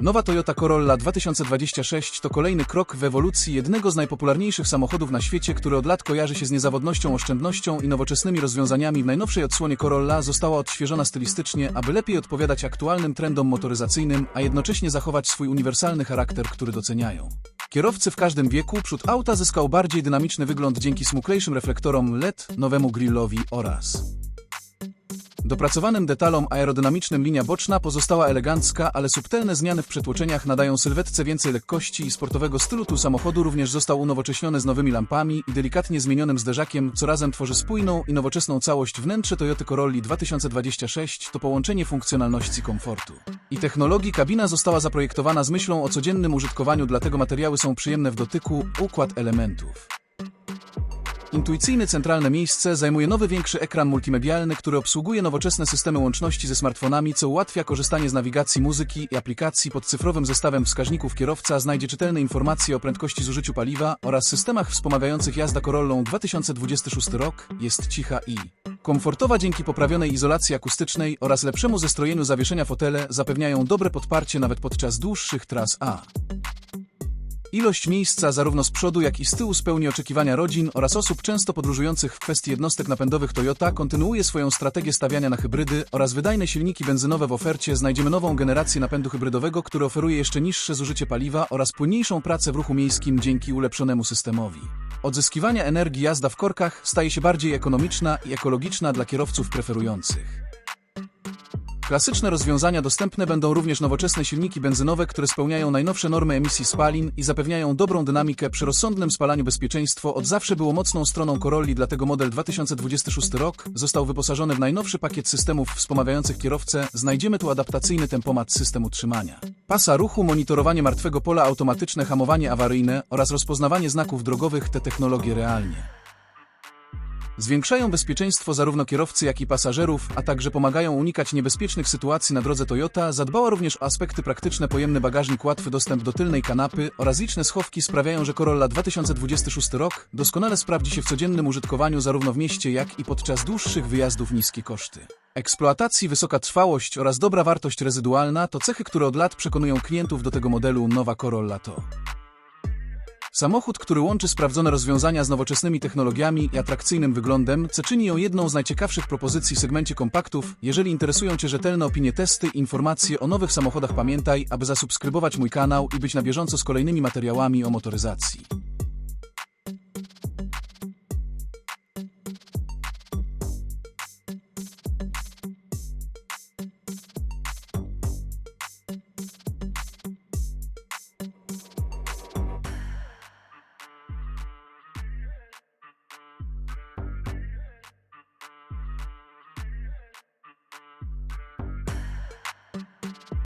Nowa Toyota Corolla 2026 to kolejny krok w ewolucji jednego z najpopularniejszych samochodów na świecie, który od lat kojarzy się z niezawodnością, oszczędnością i nowoczesnymi rozwiązaniami. W najnowszej odsłonie Corolla została odświeżona stylistycznie, aby lepiej odpowiadać aktualnym trendom motoryzacyjnym, a jednocześnie zachować swój uniwersalny charakter, który doceniają. Kierowcy w każdym wieku przód auta zyskał bardziej dynamiczny wygląd dzięki smuklejszym reflektorom LED, nowemu grillowi oraz Dopracowanym detalom aerodynamicznym linia boczna pozostała elegancka, ale subtelne zmiany w przetłoczeniach nadają sylwetce więcej lekkości i sportowego stylu. Tu samochodu również został unowocześniony z nowymi lampami i delikatnie zmienionym zderzakiem, co razem tworzy spójną i nowoczesną całość. Wnętrze Toyoty Corolli 2026 to połączenie funkcjonalności komfortu. I technologii kabina została zaprojektowana z myślą o codziennym użytkowaniu, dlatego materiały są przyjemne w dotyku, układ elementów. Intuicyjne centralne miejsce zajmuje nowy większy ekran multimedialny, który obsługuje nowoczesne systemy łączności ze smartfonami, co ułatwia korzystanie z nawigacji muzyki i aplikacji pod cyfrowym zestawem wskaźników kierowca znajdzie czytelne informacje o prędkości zużyciu paliwa oraz systemach wspomagających jazda Corollą 2026 rok jest cicha i komfortowa dzięki poprawionej izolacji akustycznej oraz lepszemu zestrojeniu zawieszenia fotele zapewniają dobre podparcie nawet podczas dłuższych tras A. Ilość miejsca zarówno z przodu, jak i z tyłu spełni oczekiwania rodzin oraz osób często podróżujących w kwestii jednostek napędowych Toyota kontynuuje swoją strategię stawiania na hybrydy oraz wydajne silniki benzynowe w ofercie znajdziemy nową generację napędu hybrydowego, który oferuje jeszcze niższe zużycie paliwa oraz płynniejszą pracę w ruchu miejskim dzięki ulepszonemu systemowi. Odzyskiwania energii jazda w korkach staje się bardziej ekonomiczna i ekologiczna dla kierowców preferujących. Klasyczne rozwiązania dostępne będą również nowoczesne silniki benzynowe, które spełniają najnowsze normy emisji spalin i zapewniają dobrą dynamikę przy rozsądnym spalaniu. Bezpieczeństwo od zawsze było mocną stroną Corolli, dlatego model 2026 rok został wyposażony w najnowszy pakiet systemów wspomagających kierowcę. Znajdziemy tu adaptacyjny tempomat system utrzymania. Pasa ruchu, monitorowanie martwego pola, automatyczne hamowanie awaryjne oraz rozpoznawanie znaków drogowych te technologie realnie. Zwiększają bezpieczeństwo zarówno kierowcy, jak i pasażerów, a także pomagają unikać niebezpiecznych sytuacji na drodze Toyota. Zadbała również o aspekty praktyczne, pojemny bagażnik, łatwy dostęp do tylnej kanapy oraz liczne schowki sprawiają, że Corolla 2026 rok doskonale sprawdzi się w codziennym użytkowaniu zarówno w mieście, jak i podczas dłuższych wyjazdów niskie koszty. Eksploatacji, wysoka trwałość oraz dobra wartość rezydualna to cechy, które od lat przekonują klientów do tego modelu nowa Corolla to. Samochód, który łączy sprawdzone rozwiązania z nowoczesnymi technologiami i atrakcyjnym wyglądem, co czyni ją jedną z najciekawszych propozycji w segmencie kompaktów. Jeżeli interesują Cię rzetelne opinie, testy i informacje o nowych samochodach, pamiętaj, aby zasubskrybować mój kanał i być na bieżąco z kolejnymi materiałami o motoryzacji.